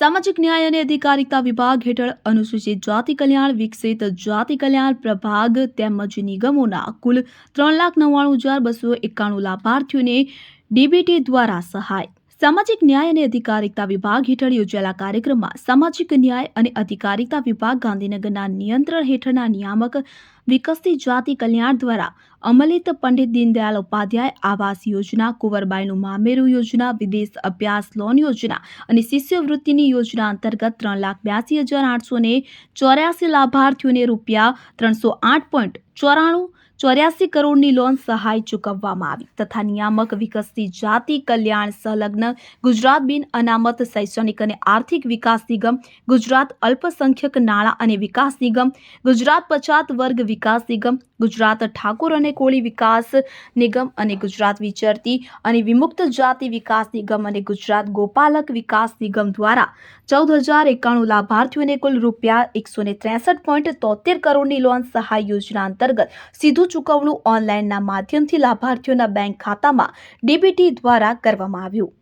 સામાજિક ન્યાય અને અધિકારિતા વિભાગ હેઠળ અનુસૂચિત જાતિ કલ્યાણ વિકસિત જાતિ કલ્યાણ પ્રભાગ તેમજ નિગમોના કુલ ત્રણ લાખ નવ્વાણું હજાર બસો એકાણું લાભાર્થીઓને ડીબીટી દ્વારા સહાય સામાજિક ન્યાય અને અધિકારિતા વિભાગ હેઠળ યોજાયેલા કાર્યક્રમમાં સામાજિક ન્યાય અને અધિકારિતા વિભાગ ગાંધીનગરના નિયંત્રણ હેઠળના નિયામક વિકસતી જાતિ કલ્યાણ દ્વારા અમલિત પંડિત દીનદયાળ ઉપાધ્યાય આવાસ યોજના, કુંવરબાઈનું મામેરું યોજના, વિદેશ અભ્યાસ લોન યોજના અને શિષ્યવૃત્તિની યોજના અંતર્ગત ત્રણ લાખ બ્યાસી હજાર આઠસો ને ચોર્યાસી લાભાર્થીઓને રૂપિયા ત્રણસો આઠ પોઈન્ટ ચોરાણું ચોર્યાસી કરોડની લોન સહાય ચૂકવવામાં આવી તથા નિયામક વિકસતી જાતિ, કલ્યાણ, સંલગ્ન, ગુજરાત બિન અનામત, શૈક્ષણિક અને આર્થિક વિકાસ નિગમ, ગુજરાત અલ્પસંખ્યક નાણાં અને વિકાસ નિગમ, ગુજરાત પછાત વર્ગ વિકાસ નિગમ ગુજરાત ઠાકોર અને કોળી વિકાસ નિગમ અને ગુજરાત વિચરતી અને વિમુક્ત જાતિ વિકાસ નિગમ અને ગુજરાત ગોપાલક વિકાસ નિગમ દ્વારા ચૌદ હજાર એકાણું લાભાર્થીઓને કુલ રૂપિયા એકસો ને ત્રેસઠ પોઈન્ટ તોતેર કરોડની લોન સહાય યોજના અંતર્ગત સીધું ચૂકવણું ઓનલાઈનના માધ્યમથી લાભાર્થીઓના બેંક ખાતામાં ડીબીટી દ્વારા કરવામાં આવ્યું.